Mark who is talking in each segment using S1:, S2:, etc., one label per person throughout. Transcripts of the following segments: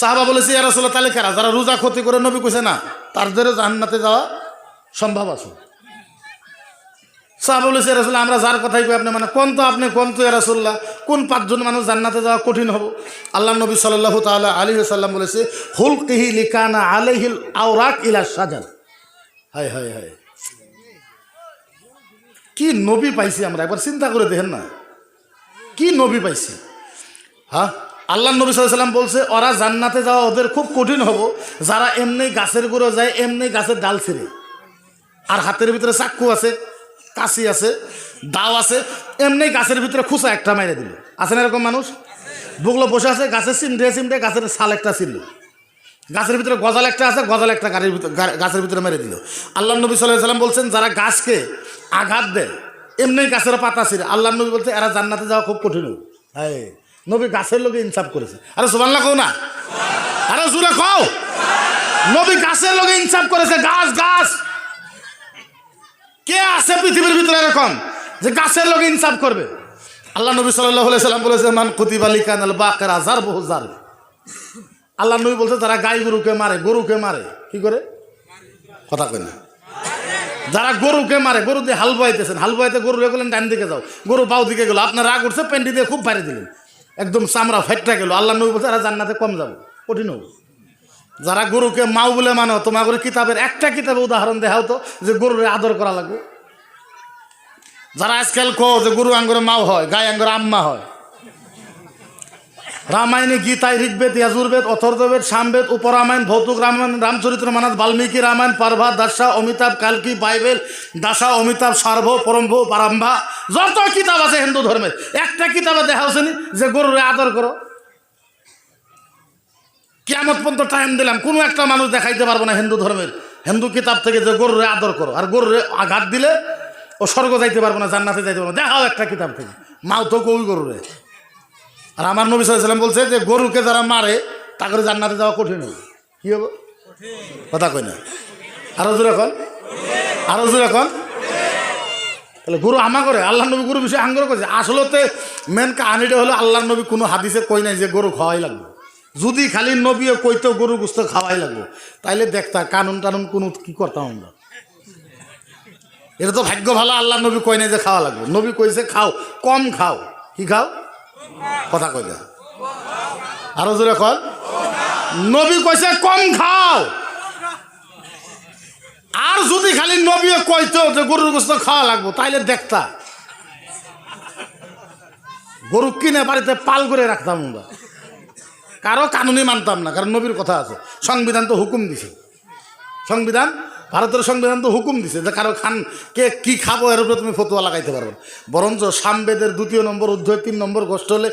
S1: সাহাবা বলেছে ইয়ার আসলে তাহলে কারা? যারা রোজা ক্ষতি করে নবী কইছে না তাদের জান্নাতে যাওয়া সম্ভব আছে। সাহাবা বলেছে রাসুল আমরা যার কথাই কই, আপনি মানে কোন তো, আপনি কোন তো রাসুল্লাহ কোন পাঁচজন মানুষ জান্নাতে যাওয়া কঠিন হব? আল্লাহ নবী সাল্লাহ তাল্লাহ আলী সাল্লাম বলেছে হুল কিহি লিকানা আলহিল আওরাক ইলা সাজাল হায় হায় হায়। কি নবী পাইছি আমরা? একবার চিন্তা করে দেখেন না। কি নবী পাইছি? হ্যাঁ আল্লাহ নবী সাল্লাম বলছে, ওরা জান্নাতে যাওয়া ওদের খুব কঠিন হব। যারা এমনি গাছের গুঁড়ো যায়, এমনি গাছের ডাল ছিঁড়ে। আর হাতের ভিতরে চাক্ষু আছে, কাশি আছে, দাও আছে, এমনি গাছের ভিতরে খুসা একটা মেরে দিল। আছে না এরকম মানুষ? বুগলো বসে আছে গাছের চিমটে চিমটে গাছের ছাল একটা ছিল গাছের ভিতরে গজাল একটা আছে, গজাল একটা গাড়ির ভিতরে গাছের ভিতরে মেরে দিল। আল্লাহ নবী সাল্লাম বলছেন, যারা গাছকে আঘাত দেয়, এমনি গাছের পাতা ছিল আল্লাহ নবী বলছে, এরা জান্নাতে যাওয়া খুব কঠিন হ্যাঁ নবী গাছের লোকে ইনসাফ করেছে। আরে সুবাল্লা কও না। আরে জুড়ে কও। নবী গাছের লোকে ইনসাফ করেছে, গাছ গাছ। কে আছে পৃথিবীর ভিতরে এরকম যে গাছের লোক ইনসাফ করবে? আল্লাহ নবী সাল্লাম বলেছে, মান কুতিবালি কানাল বাকের হাজার বহু জার আল্লাহ নবী বলছে, যারা গাই গরুকে মারে গরুকে মারে। কি করে? কথা কই না। যারা গরুকে মারে, গরু দিয়ে হাল বয়াইতেছেন, হাল বয়াইতে গরু গেলেন ডান দিকে যাও। গরু বাউ দিকে গেল। আপনার রাগ উঠছে পেন্টি দিয়ে খুব বাইরে দিলেন। একদম চামড়া ফেটটা গেল। আল্লাহ নবী বলছে এরা জান্নাতে কম যাব। কঠিন হবে। যারা গরুকে মাও বলে মানো, তোমার করে কিতাবের একটা কিতাবে উদাহরণ দেখাও তো, যে গরুরে আদর করা লাগবে। যারা আজকাল কো যে গরু আঙ্গুরে মাও হয় গায়ে আঙ্গুরে আম্মা হয় রামায়ণে গীতায় ঋগ্বেদ, ইয়াজুর্বেদ, অথর্ববেদ, সামবেদ, উপরামায়ণ ভৌতুক রামায়ণ রামচরিত্র মানস, বাল্মীকি রামায়ণ পারভা দাসা অমিতাভ, কালকি, বাইবেল দাসা অমিতাভ সার্ভ পরম্ভ পারাম্ভা যত কিতাব আছে হিন্দু ধর্মের, একটা কিতাবে দেখা হচ্ছেনি যে গরুরে আদর করো। কেমন পর্যন্ত টাইম দিলাম, কোনো একটা মানুষ দেখাইতে পারব না হিন্দু ধর্মের। হিন্দু কিতাব থেকে যে গরুরে আদর করো, আর গরুরে আঘাত দিলে ও স্বর্গ যাইতে পারব না, জান্নাতে যাইতে পারব না। দেখাও একটা কিতাব থেকে। মাও তো কই গরুরে? আর আমার নবী সাল্লাম বলছে যে গরুকে যারা মারে তা করে জান্নাতে যাওয়া কঠিন হবে। কি হবে? কথা কই না। আরও জোরে এখন আরও জোরে এখন তাহলে গুরু আমা করে, আল্লাহ নবী গুরু বিষয়ে আঙ্গর করেছে। আসলতে মেন কাহানিটা হলো আল্লাহ নবী কোনো হাদিসে কই নাই যে গরু খাওয়াই লাগবে। যদি খালি নবীও কইতো গরু গুস্ত খাওয়াই লাগবো, তাইলে দেখতা কানুন টানুন কোনো কি করতাম আমরা? এটা তো ভাগ্য ভালো আল্লাহ নবী কই নাই যে খাওয়া লাগবে। নবী কইছে খাও, কম খাও। কি খাও? কথা কই দে। আরও জোরে কর নবী কইছে কম খাও। আর যদি খালি নবীও কইতো যে গরুর গোস্ত খাওয়া লাগবো, তাইলে দেখতা গরু কিনে বাড়িতে পাল করে রাখতাম আমরা কারও কানুনি মানতাম না কারণ নবীর কথা আছে। সংবিধান তো হুকুম দিছে। সংবিধান ভারতের সংবিধান তো হুকুম দিছে যে কারও খান কে কি খাব এর উপরে তুমি ফতুয়া লাগাইতে পারবে। বরঞ্চ সামবেদের দ্বিতীয় নম্বর অধ্যায় তিন নম্বর গোষ্ঠ হলে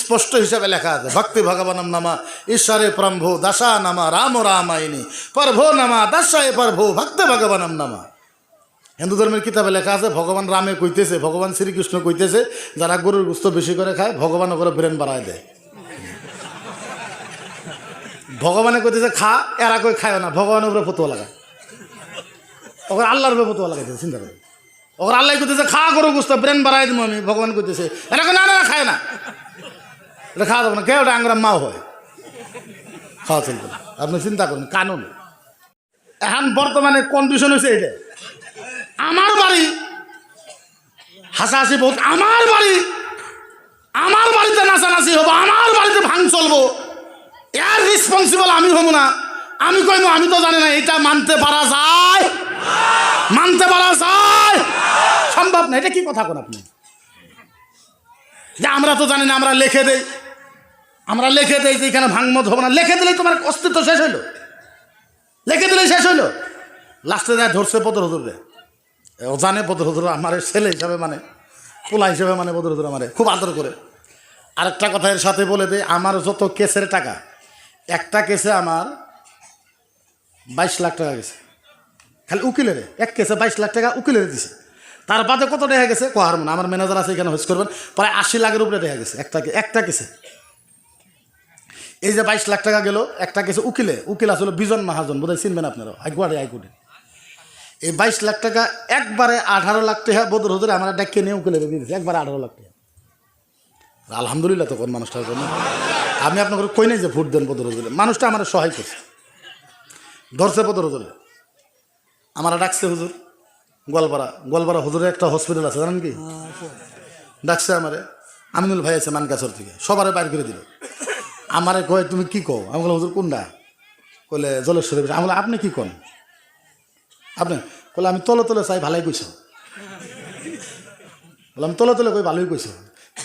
S1: স্পষ্ট হিসাবে লেখা আছে, ভক্তি ভগবানম নামা, ঈশ্বরে প্রম্ভো দাসা নামা, রাম রামায়ণী, পর্ভো নামা, দাসায় পর্ভো, ভক্তি ভগবানম নামা। হিন্দু ধর্মের কিতাবে লেখা আছে, ভগবান রামে কইতেছে, ভগবান শ্রীকৃষ্ণ কইতেছে, যারা গরুর গুস্ত বেশি করে খায়, ভগবান ওপরে ব্রেন বাড়ায় দেয়। ভগবানে কইতেছে, খা, এরা কই খায় না, ভগবানের উপরে ফতুয়া লাগায়। ওকে আল্লাহর ফতুয়া লাগাইছে চিন্তা করে ওকে আল্লাহ কইতেছে, খা গরু গুস্ত, ব্রেন বাড়াই দিব আমি। ভগবান কইতেছে এরা কই না না খায় না। এটা খাওয়া যাবে না কে ওটা আঙ্গরা মাও হয়। খাওয়া চলবে না। আপনি চিন্তা করুন, কানুন। এখন বর্তমানে কন্ডিশন হয়েছে এটা আমার বাড়ি, হাসাহাসি বহুত, আমার বাড়ি, আমার বাড়িতে নাচানাচি হব, আমার বাড়িতে ভাঙ চলবো। এর রেসপন্সিবল আমি হব না। আমি কইব আমি তো জানি না, এটা মানতে পারা যায়। মানতে পারা যায়। সম্ভব না, এটা কি কথা কোন আপনি? যে আমরা তো জানি না, আমরা লিখে দেই। আমরা লিখে দেই যে এখানে ভাঙমত হবে না। লিখে দিলেই তোমার অস্তিত্ব শেষ হইল। লিখে দিলেই শেষ হইল। লাস্টে যায় ধরছে পদর হজুরে ও জানে বদর হজুর আমার ছেলে হিসাবে মানে পোলা হিসাবে মানে বদর হজুর আমারে খুব আদর করে। আরেকটা কথা এর সাথে বলে দেয় আমার যত কেসের টাকা, একটা কেসে আমার বাইশ লাখ টাকা গেছে। খালি উকিলের, এক কেসে বাইশ লাখ টাকা উকিলের দিছে। তার বাদে কত দেখা গেছে? কোহার মনে আমার ম্যানেজার আছে, এখানে হোস করবেন। প্রায় আশি লাখের উপরে দেখা গেছে, একটা একটা কেসে এই যে বাইশ লাখ টাকা গেল, একটা কেসে উকিলে, উকিল আসলে বিজন মাহাজন, বোধহয় চিনবেন আপনারা, হাইকোর্টে হাইকোর্টে। এই বাইশ লাখ টাকা একবারে আঠারো লাখ টাকা বদর হজরে আমার ডাকিয়ে নিয়ে উকিলে দিয়ে দিয়েছে, একবারে আঠারো লাখ টাকা। আলহামদুলিল্লাহ তখন মানুষটার জন্য। আমি আপনাকে কই নাই যে ভোট দেন পদরজলে মানুষটা আমার সহায় করছে। ধরছে পদরজলে আমার ডাকছে হুজুর। গোয়ালপাড়া গোয়ালপাড়া হুজুরের একটা হসপিটাল আছে, জানেন কি? ডাকছে আমারে। আমিনুল ভাই আছে মানকাছর থেকে, সবারে বাইর করে দিল। আমারে কয়, তুমি কি কও? আমি বললাম, হুজুর কোনটা কলে জলেশ্বরী আমি বললাম, আপনি কি কন? আপনি কলে আমি তলে তলে চাই, ভালোই কইছ। বললাম, তলে তলে কই, ভালোই কইছ।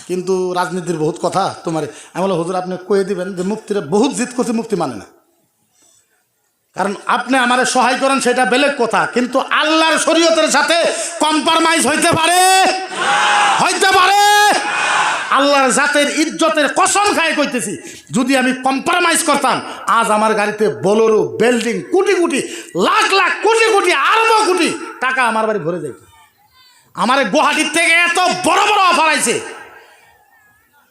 S1: কিন্তু রাজনীতির বহুত কথা তোমার। আমি বললাম, হুজুর, আপনি কয়ে দিবেন যে মুক্তিরা বহুত জিত করছে মুক্তি মানে না। কারণ আপনি আমারে সহায় করেন, সেটা বেলেগ কথা। কিন্তু আল্লাহর শরীয়তের সাথে কম্প্রোমাইজ হইতে পারে? হইতে পারে? আল্লাহর জাতের ইজ্জতের কসম খায় কইতেছি, যদি আমি কম্প্রোমাইজ করতাম, আজ আমার গাড়িতে বোলোরো, বিল্ডিং, কোটি কোটি, লাখ লাখ, কোটি কোটি, আরব কোটি টাকা আমার বাড়ি ভরে যাইত। আমার গুয়াহাটির থেকে এত বড় বড় অফার আইছে।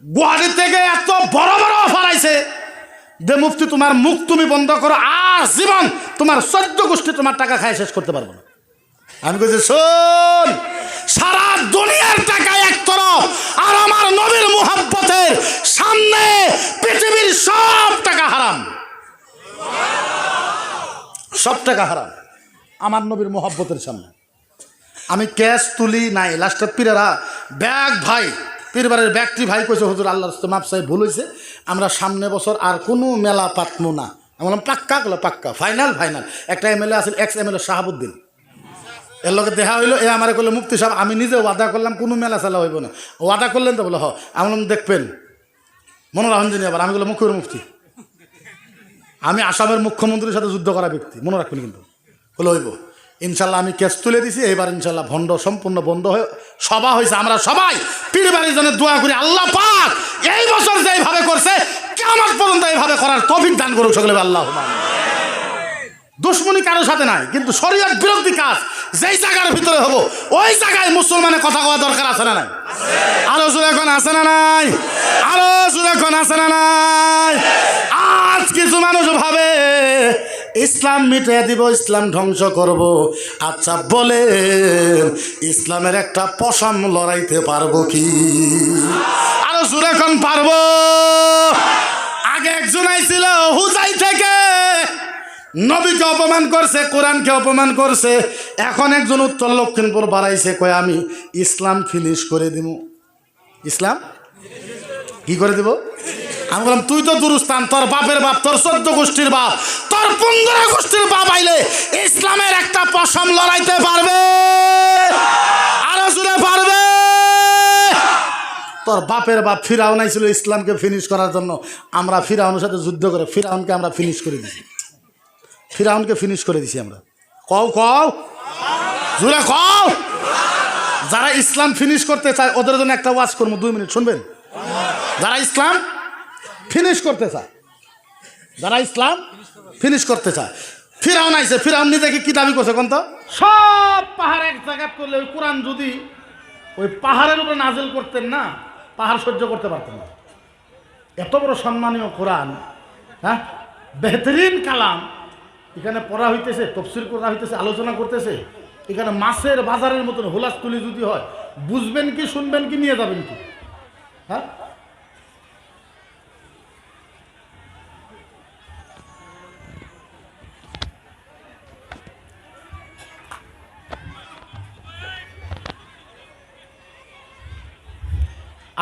S1: গুয়াহাটির থেকে এত বড় বড় অফার আইছে। যে মুফতি, তোমার মুখ তুমি বন্ধ করো, আর জীবন, তোমার চোদ্দ গোষ্ঠী তোমার টাকা খায়, শেষ করতে পারব না। আমি বলছি, শোন, সারা দুনিয়ার টাকা এক তরফ, আর আমার নবীর মুহাব্বতের সামনে পৃথিবীর সব টাকা হারাম। সব টাকা হারাম, আমার নবীর মোহাব্বতের সামনে। আমি ক্যাশ তুলি নাই, লাস্টে পীরেরা, ব্যাগ ভাই পীরবারের ব্যাগটি ভাই কইছে, হুজুর আল্লাহ মাপ সাহেব ভুল হয়েছে আমরা সামনে বছর আর কোনো মেলা পাতমো না। আমি পাক্কা গেলো পাক্কা। Final final. একটা এমএলএ আছে এক্স এমএলএ শাহাবুদ্দিন। এর লগে দেখা হইল, এ আমার করল মুক্তি সাহেব, আমি নিজে ওয়াদা করলাম, কোনো মেলা চালা হইব না। ওয়াদা করলেন তো বলো, হ। আমি দেখবেন। মনে রাখুন জানি আবার। আমি বললাম মুখ্যর মুক্তি আমি আসামের মুখ্যমন্ত্রীর সাথে যুদ্ধ করা ব্যক্তি, মনে রাখবেন কিন্তু। হলো হইব। ইনশাল্লাহ আমি কেস তুলে দিছি এবার ইনশাল্লাহ ভণ্ড, সম্পূর্ণ বন্ধ হয়ে সভা হয়েছে। আমরা সবাই পীর বাড়ির জন্য দোয়া করি, আল্লাহ পাক এই বছর যেইভাবে করছে কেমন পর্যন্ত এইভাবে করার তফিক দান করুক সকলে আল্লাহ দুশ্মনী কারোর সাথে নাই, কিন্তু শরীয়ত বিরোধী কাজ, যেই জায়গার ভিতরে হব, ওই জায়গায় মুসলমানের কথা কওয়া দরকার আছে না নাই? আরও এখন আছে না নাই? আরও এখন আছে না নাই? আজ কিছু মানুষ ভাবে ইসলাম মিটে দিব, ইসলাম ধ্বংস করব। আচ্ছা বলে ইসলামের একটা পশম লড়াইতে পারব কি? আরও এখন পারব? আগে একজন আইছিল হুজাই থেকে। নবীকে অপমান করছে, কোরআনকে অপমান করছে। এখন একজন উত্তর লক্ষ্মীপুর বাড়াইছে, কয়, আমি ইসলাম ফিনিশ করে দিব। ইসলাম? কি করে দিব? আমি বললাম, তুই তো দুরুস্তান, তোর বাপের বাপ, তোর চোদ্দ গোষ্ঠীর বাপ। তোর পনেরো গোষ্ঠীর বাপ আইলে ইসলামের একটা পশম লড়াইতে পারবে। আরও জুড়ে পারবে। তোর বাপের বাপ ফিরাউন আইছিল ইসলামকে ফিনিশ করার জন্য। আমরা ফিরাউনের সাথে যুদ্ধ করে ফিরাউনকে আমরা ফিনিশ করে দিছি। ফিরাউনকে ফিনিশ করে দিছি আমরা। কও কও। জুড়ে কও। যারা ইসলাম ফিনিশ করতে চায়, ওদের জন্য একটা ওয়াজ করব। দুই মিনিট, শুনবেন? যারা ইসলাম ফিনিশ করতে চায় যারা ইসলাম ফিনিশ করতে চায়। ফিরাউন আইছে ফিরাউন নিজেকে কি দাবি করছে কোন তো সব পাহাড় এক জায়গায় করলে ওই কোরআন যদি ওই পাহাড়ের উপরে নাজেল করতেন না পাহাড় সহ্য করতে পারতেন না। এত বড় সম্মানীয় কোরআন হ্যাঁ? বেহতরিন কালাম। এখানে পড়া হইতেছে তফসিল করা হইতেছে আলোচনা করতেছে। এখানে মাছের বাজারের মতন হুলাসতুলি যদি হয় বুঝবেন কি শুনবেন কি নিয়ে যাবেন কি? হ্যাঁ?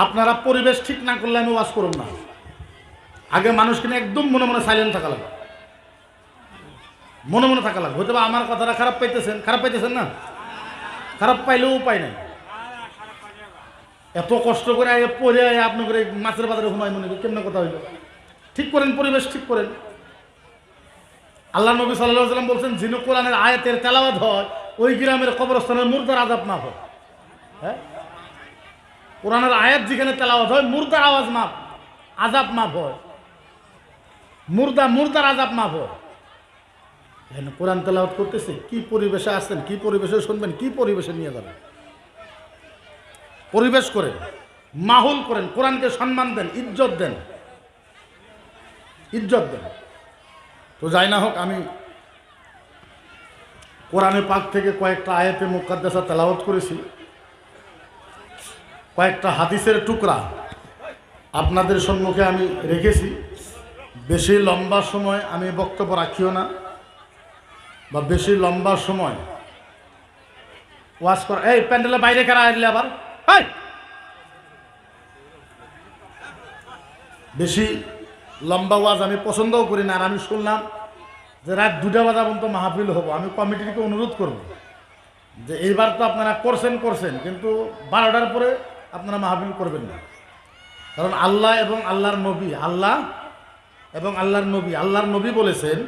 S1: আপনারা পরিবেশ ঠিক না করলে আমি ওয়াজ করব না। আগে মানুষকে একদম মনে মনে সাইলেন্ট থাকা লাগবে। মনে মনে থাকা লাগবে। হয়তো আমার কথাটা খারাপ পাইতেছেন। খারাপ পাইতেছেন না? খারাপ পাইলেও উপায় নাই। এত কষ্ট করে আগে আগে আপনি করে মাছের বাজারে ঘুমাই মনে কেমন কথা হইল? ঠিক করেন, পরিবেশ ঠিক করেন। আল্লাহ নবী সাল্লাহ সাল্লাম বলছেন, যিনি কোরআনের আয়াতের তেলাওয়াত হয়, ওই গ্রামের কবরস্থানের মুর্দার আজাব না হয়। হ্যাঁ? কোরআনের আয়াত যেখানে তেলাওয়াত হয়, মুর্দার আওয়াজ মাপ আজাব মাপ হয়। মুর্দা, মুর্দার আজাব মাপ হয়। এখানে কোরআন তেলাওয়াত করতেছে, কি পরিবেশে আসছেন, কি পরিবেশে শুনবেন, কি পরিবেশে নিয়ে যাবেন? পরিবেশ করেন, মাহুল করেন, কোরআনকে সম্মান দেন, ইজ্জত দেন। ইজ্জত দেন। তো যাই না হোক, আমি কোরআনে পাক থেকে কয়েকটা আয়াতে মুকাদ্দাসা তেলাওয়াত করেছি। কয়েকটা হাদিসের টুকরা আপনাদের সম্মুখে আমি রেখেছি। বেশি লম্বা সময় আমি বক্তব্য রাখিও না বা বেশি লম্বা সময়। ওয়াশ করা এই প্যান্ডেলের বাইরে কারা আসলে আবার! বেশি লম্বা ওয়াজ আমি পছন্দও করি না আর আমি শুনলাম যে রাত দুটা বাজা পর্যন্ত মাহফিল হব। আমি কমিটিকে অনুরোধ করব যে এইবার তো আপনারা করছেন করছেন, কিন্তু বারোটার পরে আপনারা মাহফিল করবেন না। কারণ আল্লাহ এবং আল্লাহর নবী, আল্লাহ এবং আল্লাহর নবী আল্লাহর নবী বলেছেন,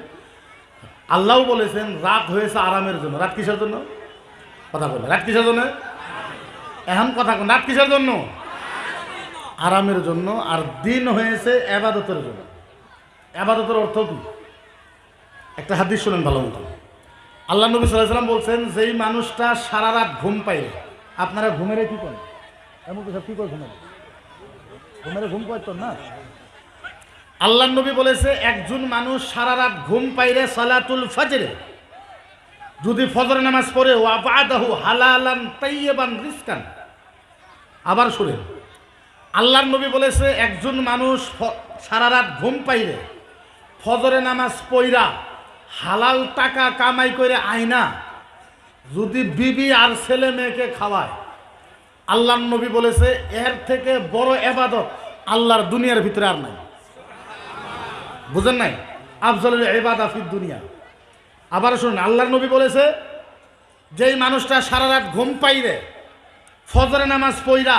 S1: আল্লাহও বলেছেন, রাত হয়েছে আরামের জন্য। রাত কিসের জন্য? কথা বলে রাত কিসের জন্য? এখন কথা রাত কিসের জন্য? আরামের জন্য। আর দিন হয়েছে আবাদতের জন্য। আবাদতের অর্থ কি? একটা হাদিস শুনেন ভালো মতো। আল্লাহ নবী সাল্লাহ সাল্লাম বলছেন, যেই মানুষটা সারা রাত ঘুম পাইলে আপনারা ঘুমেরে কি করেন এমন আল্লাহ নবী বলেছে, একজন মানুষ সারা রাত ঘুম পাইলে সালাতুল ফজরে, যদি ফজর নামাজ পড়ে, ওয়াবাদাহু হালালান তাইয়্যিবান রিজকান। আবার শুনেন আল্লাহর নবী বলেছে, একজন মানুষ সারা রাত ঘুম পাইলে, ফজরে নামাজ পইরা হালাল টাকা কামাই করে আয়না যদি বিবি আর ছেলে মেয়েকে খাওয়ায় আল্লাহর নবী বলেছে, এর থেকে বড় এবাদত আল্লাহর দুনিয়ার ভিতরে আর নাই। বুঝেন নাই? আফজলের এবাদ আফির দুনিয়া। আবার শুনুন, আল্লাহর নবী বলেছে, যেই মানুষটা সারা রাত ঘুম পাইরে ফজরে নামাজ পইরা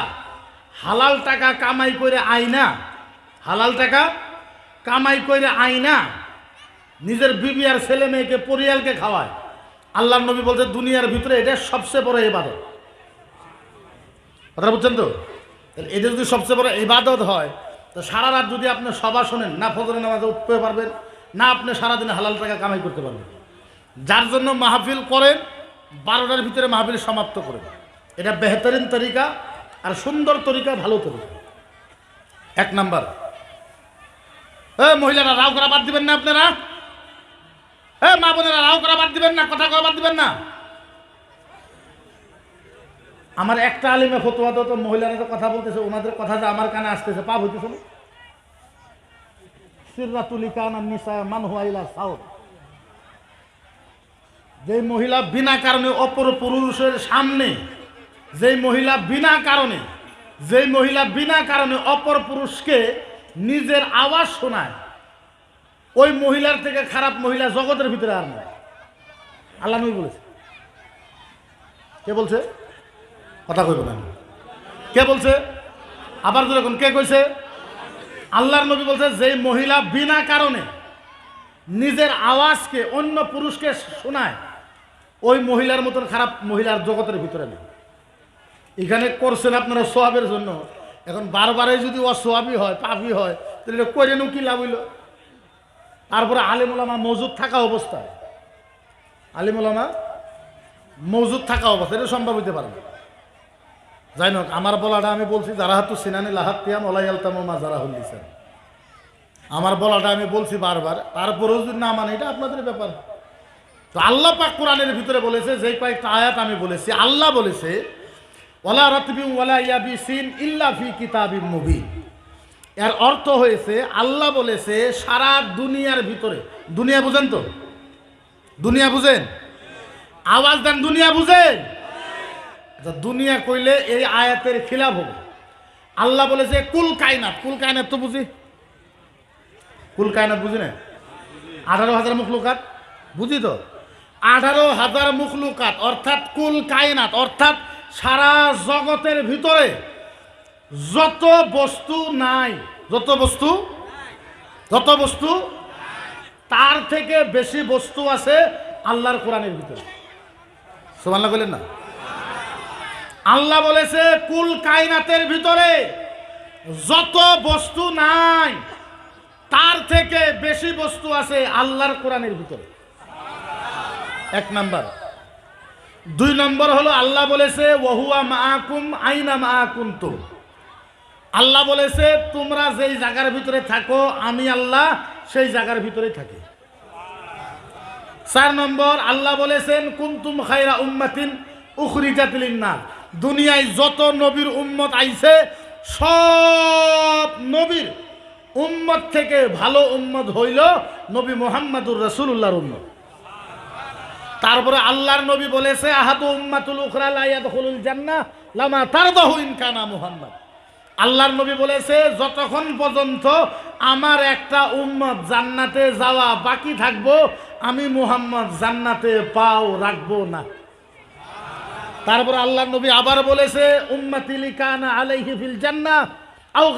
S1: হালাল টাকা কামাই করে আইনা, হালাল টাকা কামাই করে আইনা, নিজের বিবি আর ছেলে মেয়েকে, পরিয়ালকে খাওয়ায়, আল্লাহর নবী বলছে, দুনিয়ার ভিতরে এটা সবচেয়ে বড় ইবাদত কথা বুঝছেন তো? এটা যদি সবচেয়ে বড় ইবাদত হয়, তো সারা রাত যদি আপনি সভা শোনেন, না ফজরে নামাজে উঠতে পারবেন, না আপনি সারাদিন হালাল টাকা কামাই করতে পারবেন। যার জন্য মাহফিল করেন, বারোটার ভিতরে মাহফিল সমাপ্ত করেন। এটা বেহতরিন তরিকা আর সুন্দর তরিকা, ভালো তরিকা। এক নাম্বার। এ, মহিলারা, রাও করা বাদ দিবেন না আপনারা? এ, মা বোনেরা, রাও করা বাদ দিবেন না, কথা করা বাদ দিবেন না? আমার একটা আলিমে ফতোয়া তো মহিলারা তো কথা বলতেছে, ওনাদের কথা যে আমার কানে আসতেছে, পাপ হইতেছে না। যে মহিলা বিনা কারণে অপর পুরুষের সামনে, যেই মহিলা বিনা কারণে, যেই মহিলা বিনা কারণে অপর পুরুষকে নিজের আওয়াজ শোনায়, ওই মহিলার থেকে খারাপ মহিলা জগতের ভিতরে আর নয় আল্লাহ বলেছে। কে বলছে? কথা কইব না। কে বলছে? আবার দেখুন কে কইছে? আল্লাহর নবী বলছে যে মহিলা বিনা কারণে নিজের আওয়াজকে অন্য পুরুষকে শোনায়, ওই মহিলার মতন খারাপ মহিলার জগতের ভিতরে নেই। এখানে করছেন আপনারা সোয়াবের জন্য। এখন বারবারে যদি অসোয়াবি হয়, পাপি হয়, তাহলে করে নো কি লাভ হইল? তারপরে আলিমুলামা মজুদ থাকা অবস্থায়। আলিমুলামা মজুদ থাকা অবস্থা এটা সম্ভব হইতে পারে না। যাই হোক, আমার বলাটা আমি বলছি, যারা হাতু সিনানি লাহাত তিয়াম ওলাই আলতামা যারা হল্লিছেন আমার বলাটা আমি বলছি বারবার, তারপরেও যদি না মানে এটা আপনাদের ব্যাপার। তো আল্লাহ পাক কোরআনের ভিতরে বলেছে যে কয়েকটা আয়াত আমি বলেছি, আল্লাহ বলেছে ওলা রতবি ওলা ইয়াবি সিন ইল্লা ফি কিতাবি মুবি এর অর্থ হয়েছে, আল্লাহ বলেছে, সারা দুনিয়ার ভিতরে, দুনিয়া বুঝেন তো? দুনিয়া বুঝেন? আওয়াজ দেন, দুনিয়া বুঝেন? দুনিয়া কইলে এই আয়াতের খিলাফ হবে। আল্লাহ বলেছে, কুল কায়নাত। কুল কায়নাত তো বুঝি? কুল কায়নাত বুঝি না? আঠারো হাজার মুখলুকাত? বুঝি তো? আঠারো হাজার মুখলুকাত, অর্থাৎ কুল কায়নাত, অর্থাৎ সারা জগতের ভিতরে যত বস্তু নাই, যত বস্তু? যত বস্তু? তার থেকে বেশি বস্তু আছে আল্লাহর কোরআনের ভিতরে। সোমাল্লা বললেন না? আল্লাহ বলেছে, কুল কায়নাতের ভিতরে যত বস্তু নাই, তার থেকে বেশি বস্তু আছে আল্লাহর কোরআনের ভিতরে। এক নাম্বার। দুই নম্বর হলো, আল্লাহ বলেছে, ওহুয়া মাকুম আইনা মাকুম তো আল্লাহ বলেছে, তোমরা যেই জায়গার ভিতরে থাকো, আমি আল্লাহ সেই জায়গার ভিতরে থাকি। চার নম্বর, আল্লাহ বলেছেন, কুন্তুম খাইরা উম্মাতিন উখরিজাতিল না দুনিয়ায় যত নবীর উম্মত আইছে, সব নবীর উম্মত থেকে ভালো উম্মত হইল নবী মোহাম্মদুর রসুল্লাহর উম্মত। তারপরে আল্লাহর নবী বলেছে, আহাদু উম্মাতুল উখরা লা ইয়াদখুলুল জান্নাহ, লামা তারদাহু ইন কানা মুহাম্মদ। আল্লাহর নবী বলেছে, যতক্ষণ পর্যন্ত আমার একটা উম্মত জান্নাতে যাওয়া বাকি থাকব, আমি মুহাম্মদ জান্নাতে পাও রাখব না। তারপর আল্লাহ নবী আবার বলেছে আও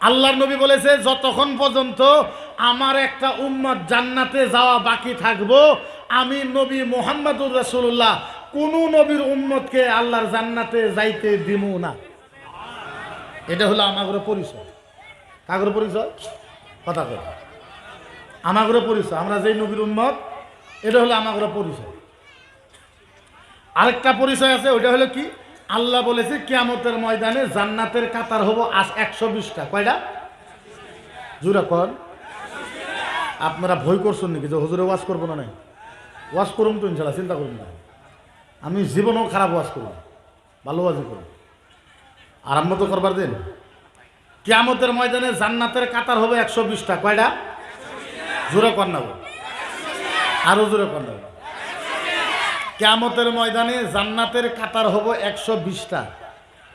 S1: আল্লাহর নবী বলেছে, যতক্ষণ পর্যন্ত আমার একটা উম্মত জান্নাতে যাওয়া বাকি থাকব, আমি নবী মোহাম্মদুর রাসূলুল্লাহ, কোন নবীর উম্মতকে আল্লাহর জান্নাতে যাইতে দিব না। এটা হলো আমাগর পরিচয়। কাগর পরিচয়? কথা কয়। আমাগর পরিচয়। আমরা যেই নবীর উম্মত, এটা হলো আমাগর পরিচয়। আরেকটা পরিচয় আছে, ওইটা হলো কি? আল্লাহ বলেছে, কিয়ামতের ময়দানে জান্নাতের কাতার হব আজ একশো বিশটা। কয়টা? জুরা কন আপনারা ভয় করছেন নাকি যে হুজুরে ওয়াজ করব না নাই? ওয়াজ করুন তো ইনশাল্লাহ, চিন্তা করুন না। আমি জীবনেও খারাপ ওয়াশ করব ভালো ওয়াজই করব। আরম্ভ তো করবার দিন। কিয়ামতের ময়দানে জান্নাতের কাতার হবে একশো বিশটা। কয়টা? জোরে কর না আরও জোরে কর না কেয়ামতের ময়দানে জান্নাতের কাতার হব একশো বিশটা।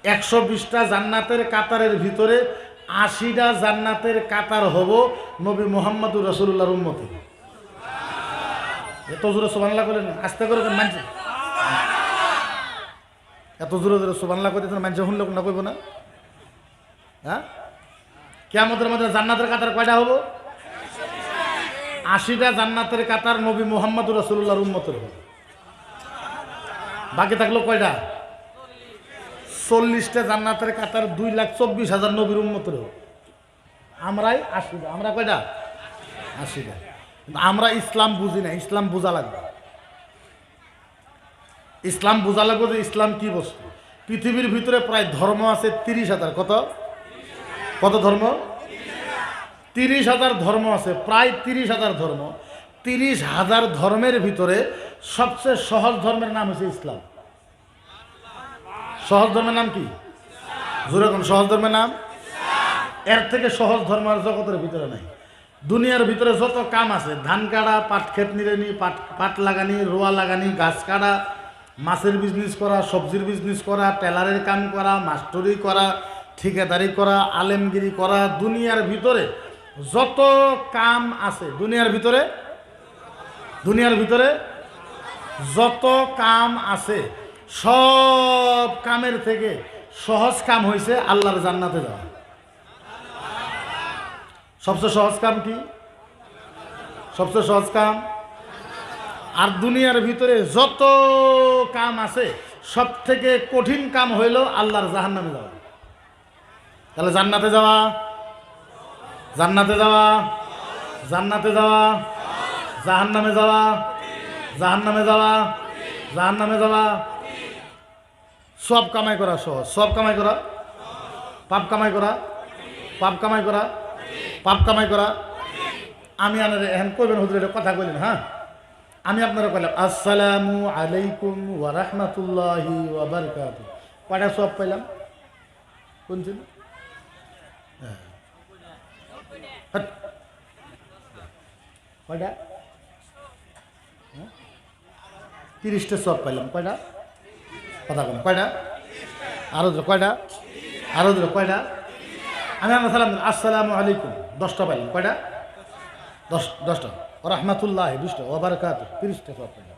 S1: একশো বিশটা জান্নাতের কাতারের ভিতরে আশিটা জান্নাতের কাতার হব নবী মোহাম্মদুর রসুল্লাহর উন্মতি এত জোরে সোবানলা করেন আস্তে করে মানছে? এত জোরে জোরে সোবানলা করে মানছে শুনলে না কইব না? হ্যাঁ? কেয়ামতের মধ্যে জান্নাতের কাতার কয়টা হব? আশিটা জান্নাতের কাতার নবী মোহাম্মদুর রসুল্লাহর উন্মতের হবে। বাকি থাকল কয়টা? চল্লিশটা জান্নাতের কাতার, দুই লাখ চব্বিশ হাজার নবীর উন্মতের আমরাই আশিটা। আমরা কয়টা? আশিটা। আমরা ইসলাম বুঝি না। ইসলাম বোঝা লাগবে। ইসলাম বোঝা লাগবে যে ইসলাম কি বস্তু? পৃথিবীর ভিতরে প্রায় ধর্ম আছে তিরিশ হাজার। কত? কত ধর্ম? তিরিশ হাজার ধর্ম আছে। প্রায় তিরিশ হাজার ধর্ম। তিরিশ হাজার ধর্মের ভিতরে সবচেয়ে সহজ ধর্মের নাম হচ্ছে ইসলাম। সহজ ধর্মের নাম কি? জোরে কোন সহজ ধর্মের নাম? এর থেকে সহজ ধর্ম আর জগতের ভিতরে নাই। দুনিয়ার ভিতরে যত কাম আছে, ধান কাটা, পাট ক্ষেত নিড়ানি পাট পাট লাগানি, রোয়া লাগানি, গাছ কাটা, মাছের বিজনেস করা, সবজির বিজনেস করা, টেলারের কাম করা, মাস্টরি করা, ঠিকাদারি করা, আলেমগিরি করা, দুনিয়ার ভিতরে যত কাম আছে, দুনিয়ার ভিতরে দুনিয়ার ভিতরে যত কাম আছে, সব কামের থেকে সহজ কাম হয়েছে আল্লাহর জান্নাতে যাওয়া। সবচেয়ে সহজ কাম কি? সবচেয়ে সহজ কাম? আর দুনিয়ার ভিতরে যত কাম আছে সব থেকে কঠিন কাম হইল আল্লাহর জাহান্নামে যাওয়া। তাহলে জান্নাতে যাওয়া জান্নাতে যাওয়া জান্নাতে যাওয়া, জাহান্নামে যাওয়া জাহান্নামে যাওয়া জাহান নামে যাওয়া সব কামাই করা সহজ। সব কামাই করা? পাপ কামাই করা? পাপ কামাই করা? পাপ কামাই করা? আমি আনার এখন কইবেন হুজুর, এটা কথা কইলেন হ্যাঁ? আমি আপনারা কইলাম, আসসালামু আলাইকুম ওয়া রাহমাতুল্লাহি ওয়া বারাকাতু কয়টা সব পাইলাম? কোন ছিল হ্যাঁ। হাট। কয়টা হ্যাঁ? তিরিশটা সব পাইলাম। কয়টা? কথা বলেন কয়টা? আরও কয়টা? আরও কয়টা? আমি আমরা সালাম আসসালামু আলাইকুম। দশটা পাইলাম। কয়টা? দশ দশটা। ও রহমাতুল্লাহ বিশটা ও বারকাত তিরিশটা সব পাইলাম।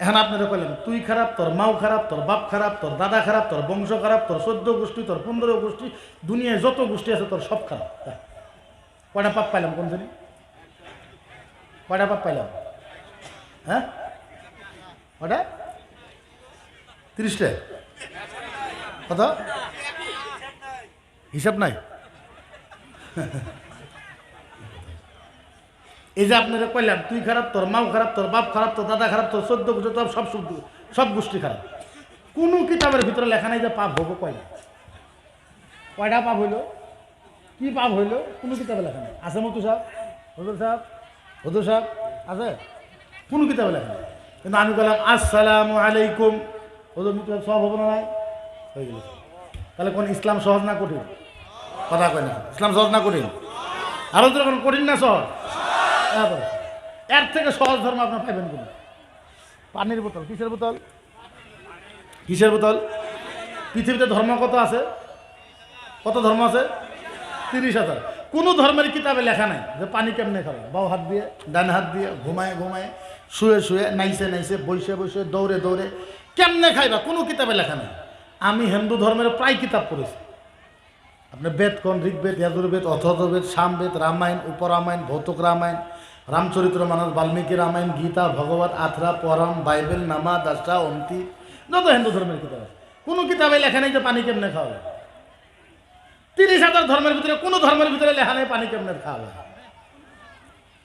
S1: এখন আপনারা কইলেন, তুই খারাপ, তোর মাও খারাপ, তোর বাপ খারাপ, তোর দাদা খারাপ, তোর বংশ খারাপ, তোর চোদ্দ গোষ্ঠী, তোর পনেরো গোষ্ঠী, দুনিয়ায় যত গোষ্ঠী আছে তোর সব খারাপ। হ্যাঁ। কয়টা পাপ পাইলাম কোন জানি? কয়টা পাপ পাইলাম? হ্যাঁ? কয়টা তিরিশটা। কত? হিসাব নাই? এই যে আপনারা কইলাম, তুই খারাপ, তোর মাও খারাপ, তোর বাপ খারাপ, তোর দাদা খারাপ, তোর চোদ্দ গোষ্ঠী, তোর সব সব গোষ্ঠী খারাপ। কোনো কিতাবের ভিতরে লেখা নাই যে পাপ হব কয়টা। কয়টা পাপ হইল? কি পাপ হইল? কোনো কিতাবে লেখা নাই। আছে মতো সাহেব? হজুর সাহেব? হজুর সাহেব? আছে? কোনো কিতাবে লেখা নাই। কিন্তু আমি বললাম আসসালামু আলাইকুম। হজুর মতো সব হব না হয়ে গেল। তাহলে কোন ইসলাম সহজ না কঠিন? কথা কয় না। ইসলাম সহজ না কঠিন? আরও তো এখন কঠিন না সহজ? হ্যাঁ, এর থেকে সহজ ধর্ম আপনার পাইবেন কোন পানির বোতল। কিসের বোতল? কিসের বোতল? পৃথিবীতে ধর্ম কত আছে? কত ধর্ম আছে? তিরিশ হাজার। কোনো ধর্মের কিতাবে লেখা নাই যে পানি কেমনে খাবে? বাও হাত দিয়ে ডান হাত দিয়ে ঘুমায় ঘুমায়। শুয়ে শুয়ে, নাইছে নাইছে বসে বসে দৌড়ে দৌড়ে, কেমনে খাইবা? কোনো কিতাবে লেখা নাই। আমি হিন্দু ধর্মের প্রায় কিতাব পড়েছি আপনি বেদ কোন, ঋগ্বেদ ইয়াদুর্বেদ অথর্ববেদ সামবেদ রামায়ণ উপরামায়ণ ভৌতুক রামায়ণ রামচরিত্র মানস, বাল্মীকি রামায়ণ গীতা ভগবত আথরা পরম বাইবেল নামা দাসা অন্তি, যত হিন্দু ধর্মের কিতাব আছে। কোনো কিতাবে লেখা নেই যে পানি কেমনে খাওয়াবে তিরিশ হাজার ধর্মের ভিতরে কোনো ধর্মের ভিতরে লেখা নেই পানি কেমনে খাওয়াবে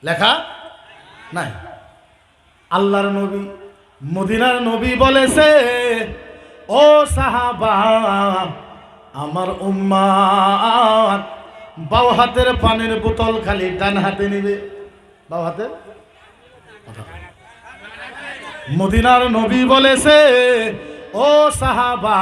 S1: লেখা নাই। আল্লাহর নবী, মদিনার নবী বলেছে, ও সাহাবা, আমার উম্মার বাও হাতের পানির বোতল খালি ডান হাতে নিবে। বাও হাতে মদিনার নবী বলেছে, ও সাহাবা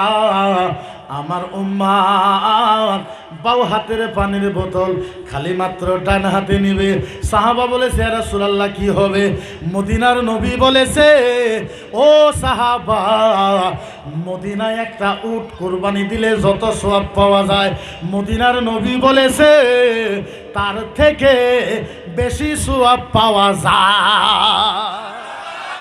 S1: আমার উম্মার, বাউ হাতের পানির বোতল, খালি মাত্র ডান হাতে নিবে। সাহাবা বলেছে রাসূলুল্লাহ, কি হবে? মদিনার নবী বলেছে, ও সাহাবা, মদিনায় একটা উট কোরবানি দিলে যত সওয়াব পাওয়া যায়। মদিনার নবী বলেছে, তার থেকে বেশি সওয়াব পাওয়া যায়।